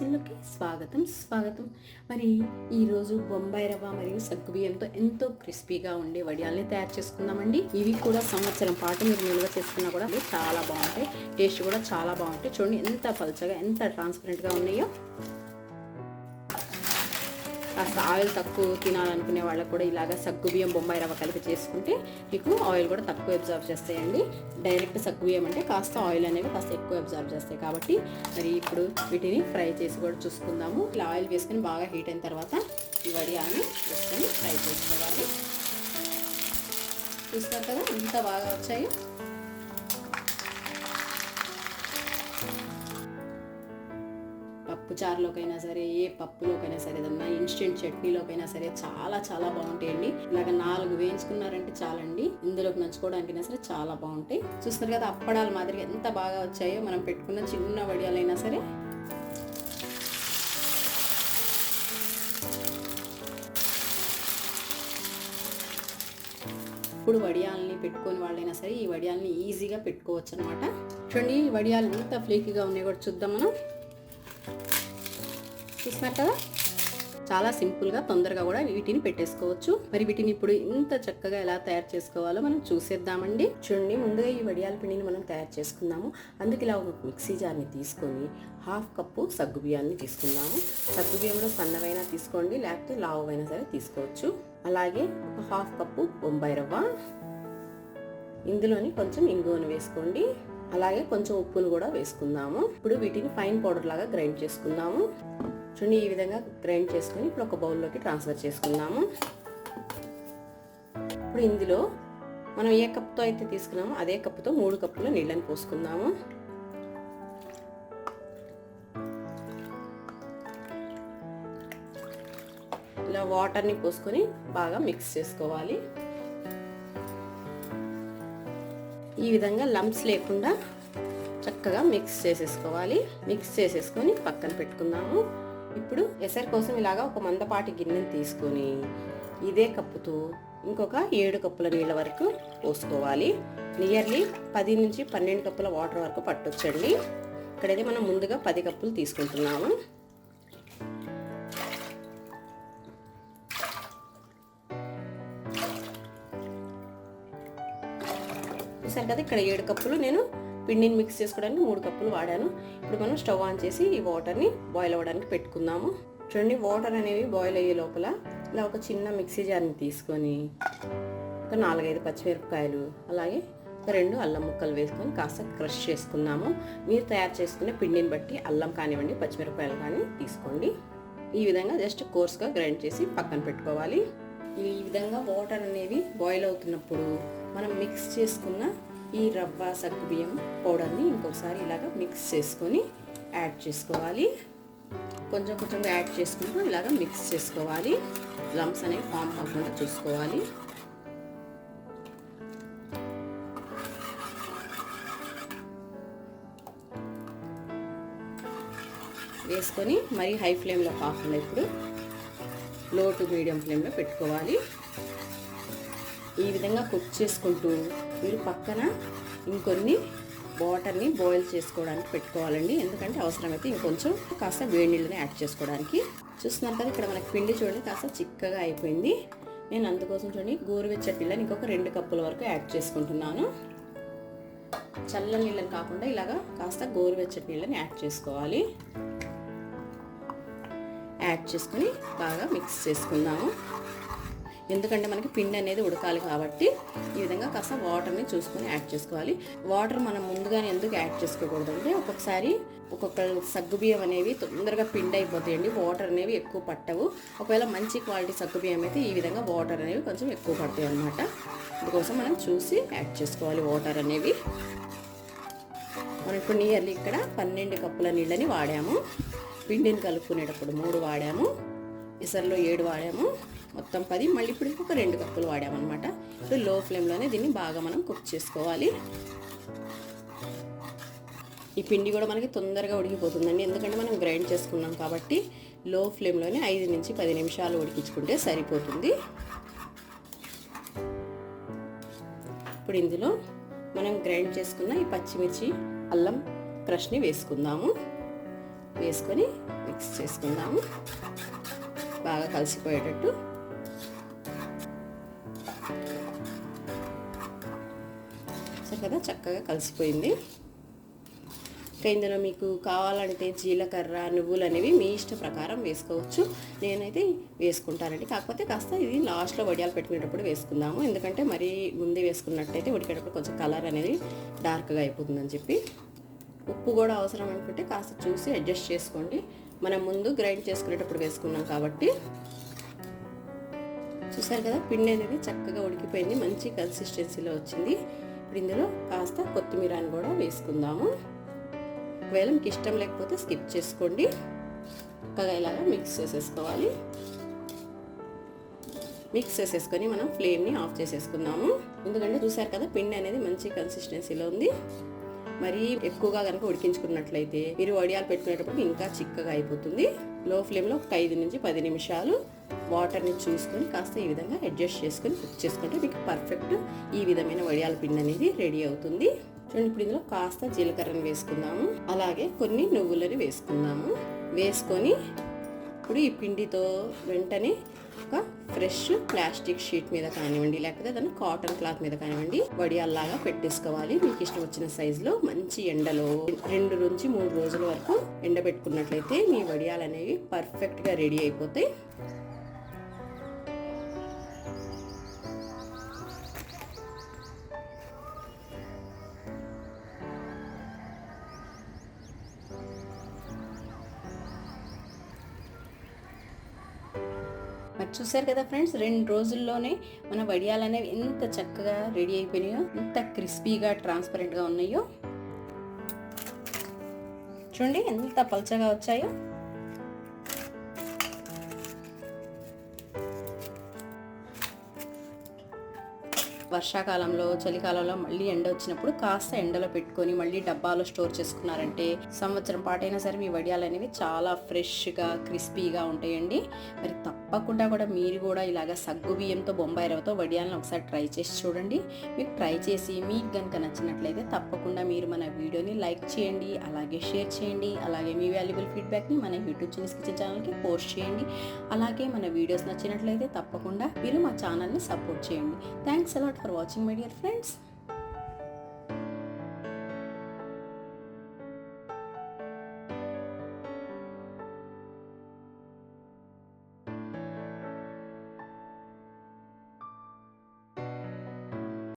కిచెన్లోకి స్వాగతం స్వాగతం. మరి ఈరోజు బొంబాయి రవ్వ మరియు సగ్గు బియ్యంతో ఎంతో క్రిస్పీగా ఉండే వడియాల్ని తయారు చేసుకుందామండి. ఇవి కూడా సంవత్సరం పాటు మీరు నిల్వ చేసుకున్నా కూడా చాలా బాగుంటాయి. టేస్ట్ కూడా చాలా బాగుంటాయి. చూడండి ఎంత పల్చగా ఎంత ట్రాన్స్పరెంట్గా ఉన్నాయో. కాస్త ఆయిల్ తక్కువ తినాలనుకునే వాళ్ళకు కూడా ఇలాగ సగ్గు బియ్యం బొంబాయి రవ్వ కలిపి చేసుకుంటే మీకు ఆయిల్ కూడా తక్కువ అబ్జర్వ్ చేస్తాయండి. డైరెక్ట్ సగ్గు బియ్యం అంటే కాస్త ఆయిల్ అనేవి కాస్త ఎక్కువ అబ్జర్వ్ చేస్తాయి కాబట్టి మరి ఇప్పుడు వీటిని ఫ్రై చేసి కూడా చూసుకుందాము. ఇలా ఆయిల్ వేసుకొని బాగా హీట్ అయిన తర్వాత ఈ వడియాన్ని వేసుకొని ఫ్రై చేసుకోవాలి. చూస్తారు కదా? ఎంత బాగా వచ్చాయో. చారులోకైనా సరే ఏ పప్పులోకైనా సరే ఏదన్నా ఇన్స్టెంట్ చట్నీలోకైనా సరే చాలా చాలా బాగుంటాయండి. ఇలాగ నాలుగు వేయించుకున్నారంటే చాలండి. ఇందులోకి నంచుకోవడానికైనా సరే చాలా బాగుంటాయి. చూస్తారు కదా అప్పడాల మాదిరిగా ఎంత బాగా వచ్చాయో మనం పెట్టుకున్న చిన్న వడియాలైనా సరే. ఇప్పుడు వడియాల్ని పెట్టుకొని వాళ్ళైనా సరే ఈ వడియాల్ని ఈజీగా పెట్టుకోవచ్చు అనమాట చూడండి ఈ వడియాలు ఎంత ఫ్లేకీగా ఉన్నాయి కూడా చూద్దాం మనం. చూస్తున్నారు కదా చాలా సింపుల్గా తొందరగా కూడా వీటిని పెట్టేసుకోవచ్చు. మరి వీటిని ఇప్పుడు ఇంత చక్కగా ఎలా తయారు చేసుకోవాలో మనం చూసేద్దామండి. చూడండి ముందుగా ఈ వడియాల పిండిని మనం తయారు చేసుకుందాము. అందుకు ఇలా ఒక మిక్సీ జార్ని తీసుకొని హాఫ్ కప్పు సగ్గు బియ్యాన్ని తీసుకుందాము. సగ్గు బియ్యంలో సన్నవైనా తీసుకోండి లేకపోతే లావైనా సరే తీసుకోవచ్చు. అలాగే ఒక హాఫ్ కప్పు బొంబాయి రవ్వ. ఇందులోని కొంచెం ఇంగువను వేసుకోండి. అలాగే కొంచెం ఉప్పును కూడా వేసుకుందాము. ఇప్పుడు వీటిని ఫైన్ పౌడర్ లాగా గ్రైండ్ చేసుకుందాము. చూడండి ఈ విధంగా గ్రైండ్ చేసుకొని ఇప్పుడు ఒక బౌల్లోకి ట్రాన్స్ఫర్ చేసుకుందాము. ఇప్పుడు ఇందులో మనం ఏ కప్తో అయితే తీసుకున్నామో అదే కప్పుతో మూడు కప్పుల నీళ్ళని పోసుకుందాము. ఇలా వాటర్ని పోసుకొని బాగా మిక్స్ చేసుకోవాలి. ఈ విధంగా లంప్స్ లేకుండా చక్కగా మిక్స్ చేసేసుకోవాలి. మిక్స్ చేసేసుకొని పక్కన పెట్టుకుందాము. ఇప్పుడు ఎసరు కోసం ఇలాగా ఒక మందపాటి గిన్నెని తీసుకొని ఇదే కప్పుతో ఇంకొక ఏడు కప్పుల నీళ్ళ వరకు పోసుకోవాలి. నియర్లీ పది నుంచి పన్నెండు కప్పుల వాటర్ వరకు పట్టొచ్చండి. ఇక్కడైతే మనం ముందుగా పది కప్పులు తీసుకుంటున్నాము. చూసారు కదా ఇక్కడ ఏడు కప్పులు నేను పిండిని మిక్స్ చేసుకోవడానికి మూడు కప్పులు వాడాను. ఇప్పుడు మనం స్టవ్ ఆన్ చేసి ఈ వాటర్ని బాయిల్ అవ్వడానికి పెట్టుకుందాము. చూడండి వాటర్ అనేవి బాయిల్ అయ్యే లోపల ఇలా ఒక చిన్న మిక్సీ జార్ని తీసుకొని ఒక నాలుగైదు పచ్చిమిరపకాయలు అలాగే ఒక రెండు అల్లం ముక్కలు వేసుకొని కాస్త క్రష్ చేసుకున్నాము మీరు తయారు చేసుకునే పిండిని బట్టి అల్లం కానివ్వండి పచ్చిమిరపకాయలు కానీ తీసుకోండి. ఈ విధంగా జస్ట్ కోర్స్గా గ్రైండ్ చేసి పక్కన పెట్టుకోవాలి. ఈ విధంగా వాటర్ అనేవి బాయిల్ అవుతున్నప్పుడు మనం మిక్స్ చేసుకున్న ఈ రవ్వ సగ్గుబియ్యం పౌడర్ని ఇంకొకసారి ఇలాగ మిక్స్ చేసుకొని యాడ్ చేసుకోవాలి. కొంచెం కొంచెం యాడ్ చేసుకుంటూ ఇలాగ మిక్స్ చేసుకోవాలి. లమ్స్ అనేవి ఫామ్ కాకుండా చూసుకోవాలి. వేసుకొని మరీ హై ఫ్లేమ్లో కాకుండా ఇప్పుడు లో టు మీడియం ఫ్లేమ్లో పెట్టుకోవాలి. ఈ విధంగా కుక్ చేసుకుంటూ మీరు పక్కన ఇంకొన్ని వాటర్ని బాయిల్ చేసుకోవడానికి పెట్టుకోవాలండి. ఎందుకంటే అవసరమైతే ఇంకొంచెం కాస్త వేడి నీళ్ళని యాడ్ చేసుకోవడానికి. చూస్తున్నారు కదా ఇక్కడ మనకి పిండి చూడండి కాస్త చిక్కగా అయిపోయింది. నేను అందుకోసం చూడండి గోరువెచ్చటి నీళ్ళని ఇంకొక రెండు కప్పుల వరకు యాడ్ చేసుకుంటున్నాను. చల్ల నీళ్ళని కాకుండా ఇలాగా కాస్త గోరువెచ్చటి నీళ్ళని యాడ్ చేసుకోవాలి. యాడ్ చేసుకుని బాగా మిక్స్ చేసుకుందాము. ఎందుకంటే మనకి పిండి అనేది ఉడకాలి కాబట్టి ఈ విధంగా కాస్త వాటర్ని చూసుకొని యాడ్ చేసుకోవాలి. వాటర్ మనం ముందుగానే ఎందుకు యాడ్ చేసుకోకూడదు అంటే ఒక్కొక్కసారి ఒక్కొక్క సగ్గుబియ్యం అనేవి తొందరగా పిండి అయిపోతాయండి. వాటర్ అనేవి ఎక్కువ పట్టవు. ఒకవేళ మంచి క్వాలిటీ సగ్గుబియ్యం అయితే ఈ విధంగా వాటర్ అనేవి కొంచెం ఎక్కువ పడతాయి అన్నమాట. అందుకోసం మనం చూసి యాడ్ చేసుకోవాలి వాటర్ అనేవి. మనం ఇప్పుడు నియర్లీ ఇక్కడ పన్నెండు కప్పుల నీళ్ళని వాడాము. పిండిని కలుపుకునేటప్పుడు మూడు వాడాము. ఇసర్లో ఏడు వాడాము. మొత్తం పది. మళ్ళీ ఇప్పుడు ఇంకొక రెండు కప్పులు వాడామన్నమాట. ఇప్పుడు లో ఫ్లేమ్లోనే దీన్ని బాగా మనం కుక్ చేసుకోవాలి. ఈ పిండి కూడా మనకి తొందరగా ఉడికిపోతుందండి. ఎందుకంటే మనం గ్రైండ్ చేసుకున్నాం కాబట్టి లో ఫ్లేమ్లోనే ఐదు నుంచి పది నిమిషాలు ఉడికించుకుంటే సరిపోతుంది. ఇప్పుడు ఇందులో మనం గ్రైండ్ చేసుకున్న ఈ పచ్చిమిర్చి అల్లం క్రష్ని వేసుకుందాము. వేసుకొని మిక్స్ చేసుకుందాము. బాగా కలిసిపోయేటట్టు కదా చక్కగా కలిసిపోయింది. ఇంకా ఇందులో మీకు కావాలంటే జీలకర్ర నువ్వులు అనేవి మీ ఇష్ట ప్రకారం వేసుకోవచ్చు. నేనైతే వేసుకుంటానండి. కాకపోతే కాస్త ఇది లాస్ట్లో వడియాలు పెట్టుకునేటప్పుడు వేసుకుందాము. ఎందుకంటే మరీ ముందే వేసుకున్నట్టయితే ఉడికేటప్పుడు కొంచెం కలర్ అనేది డార్క్గా అయిపోతుందని చెప్పి. ఉప్పు కూడా అవసరం అనుకుంటే కాస్త చూసి అడ్జస్ట్ చేసుకోండి. మనం ముందు గ్రైండ్ చేసుకునేటప్పుడు వేసుకున్నాం కాబట్టి. చూసారు కదా పిండి అనేది చక్కగా ఉడికిపోయింది. మంచి కన్సిస్టెన్సీలో వచ్చింది. ఇప్పుడు ఇందులో కాస్త కొత్తిమీరని కూడా వేసుకుందాము. ఒకవేళ మీకు ఇష్టం లేకపోతే స్కిప్ చేసుకోండి. చక్కగా ఇలాగా మిక్స్ చేసేసుకోవాలి. మిక్స్ చేసేసుకొని మనం ఫ్లేమ్ని ఆఫ్ చేసేసుకుందాము. ఎందుకంటే చూసారు కదా పిండి అనేది మంచి కన్సిస్టెన్సీలో ఉంది. మరి ఎక్కువగా కనుక ఉడికించుకున్నట్లయితే మీరు వడియాలు పెట్టుకునేటప్పుడు ఇంకా చిక్కగా అయిపోతుంది. లో ఫ్లేమ్లో ఒక ఐదు నుంచి పది నిమిషాలు వాటర్ని చూసుకొని కాస్త ఈ విధంగా అడ్జస్ట్ చేసుకొని కుక్ చేసుకుంటే మీకు పర్ఫెక్ట్ ఈ విధమైన వడియాల పిండి అనేది రెడీ అవుతుంది. చూడండి ఇప్పుడు ఇందులో కాస్త జీలకర్రని వేసుకుందాము. అలాగే కొన్ని నువ్వులని వేసుకుందాము. వేసుకొని ఇప్పుడు ఈ పిండితో వెంటనే ఒక ఫ్రెష్ ప్లాస్టిక్ షీట్ మీద కానివ్వండి లేకపోతే దాన్ని కాటన్ క్లాత్ మీద కానివ్వండి వడియాల్లాగా పెట్టేసుకోవాలి. మీకు ఇష్టం వచ్చిన సైజులో మంచి ఎండలో రెండు నుంచి మూడు రోజుల వరకు ఎండబెట్టుకున్నట్లయితే మీ వడియాలు అనేవి పర్ఫెక్ట్గా రెడీ అయిపోతాయి. చూసారు కదా ఫ్రెండ్స్ రెండు రోజుల్లోనే మన వడియాలు అనేవి ఎంత చక్కగా రెడీ అయిపోయినాయో ఎంత క్రిస్పీగా ట్రాన్స్పరెంట్గా ఉన్నాయో. చూడండి ఎంత పల్చగా వచ్చాయో. వర్షాకాలంలో చలికాలంలో మళ్ళీ ఎండ వచ్చినప్పుడు కాస్త ఎండలో పెట్టుకొని మళ్ళీ డబ్బాలో స్టోర్ చేసుకున్నారంటే సంవత్సరం పాటైనా సరే మీ వడియాలు అనేవి చాలా ఫ్రెష్గా క్రిస్పీగా ఉంటాయండి. మరి తప్పకుండా కూడా మీరు కూడా ఇలాగ సగ్గు బియ్యంతో బొంబాయి రవ్వతో వడియాలను ఒకసారి ట్రై చేసి చూడండి. మీకు ట్రై చేసి మీకు కనుక నచ్చినట్లయితే తప్పకుండా మీరు మన వీడియోని లైక్ చేయండి అలాగే షేర్ చేయండి అలాగే మీ వాల్యుబుల్ ఫీడ్బ్యాక్ని మన యూట్యూబ్ చిన్నస్ కిచెన్ ఛానల్కి పోస్ట్ చేయండి. అలాగే మన వీడియోస్ నచ్చినట్లయితే తప్పకుండా మీరు మా ఛానల్ని సపోర్ట్ చేయండి. Thanks a lot for watching my dear friends